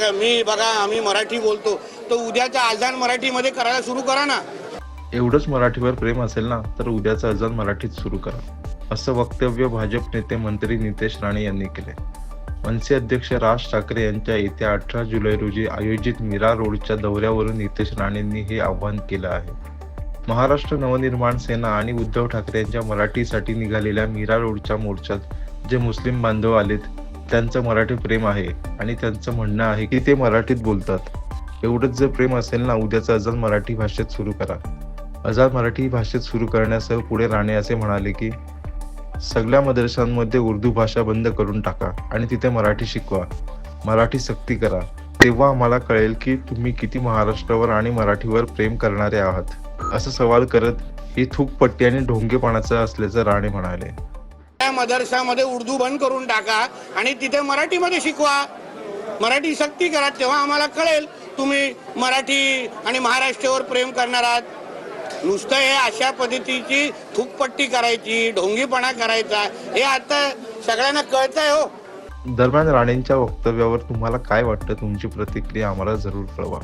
मी बघा आम्ही मराठी बोलतो. तर उद्याचा आजान मराठीमध्ये करायला सुरू करा ना. एवढंच मराठीवर प्रेम असेल ना तर उद्याचा अजान मराठीत सुरू करा. असं वक्तव्य भाजप नेते मंत्री नितेश राणे यांनी केले मनसे अध्यक्ष राज ठाकरे यांच्या येत्या अठरा जुलै रोजी आयोजित मीरा रोडच्या दौऱ्यावरून नितेश राणेंनी हे आव्हान केलं आहे. महाराष्ट्र नवनिर्माण सेना आणि उद्धव ठाकरे यांच्या मराठीसाठी निघालेल्या मीरा रोडच्या मोर्चात जे मुस्लिम बांधव आलेत त्यांचं मराठी प्रेम आहे आणि त्यांचं म्हणणं आहे की ते मराठीत बोलतात. एवढंच जर प्रेम असेल ना उद्याचं अजान मराठी भाषेत सुरू करा. अजान मराठी भाषेत सुरू करण्यासह पुढे राणे असे म्हणाले की सगळ्या मदरशांमध्ये उर्दू भाषा बंद करून टाका आणि तिथे मराठी शिकवा. मराठी सक्ती करा. तेव्हा आम्हाला कळेल की तुम्ही किती महाराष्ट्रावर आणि मराठीवर प्रेम करणारे आहात. असं सवाल करत ही थूकपट्टी आणि ढोंगेपणाचं असल्याचं राणे म्हणाले. त्या मदरसामध्ये उर्दू बंद करून टाका आणि तिथे मराठीमध्ये शिकवा. मराठी सक्ती करा तेव्हा आम्हाला कळेल तुम्ही मराठी आणि महाराष्ट्रावर प्रेम करणार आहात. नुसतं हे अशा पद्धतीची थुकपट्टी करायची ढोंगीपणा करायचा हे आता सगळ्यांना कळतंय हो. दरम्यान राणेंच्या वक्तव्यावर तुम्हाला काय वाटतं? तुमची प्रतिक्रिया आम्हाला जरूर कळवा.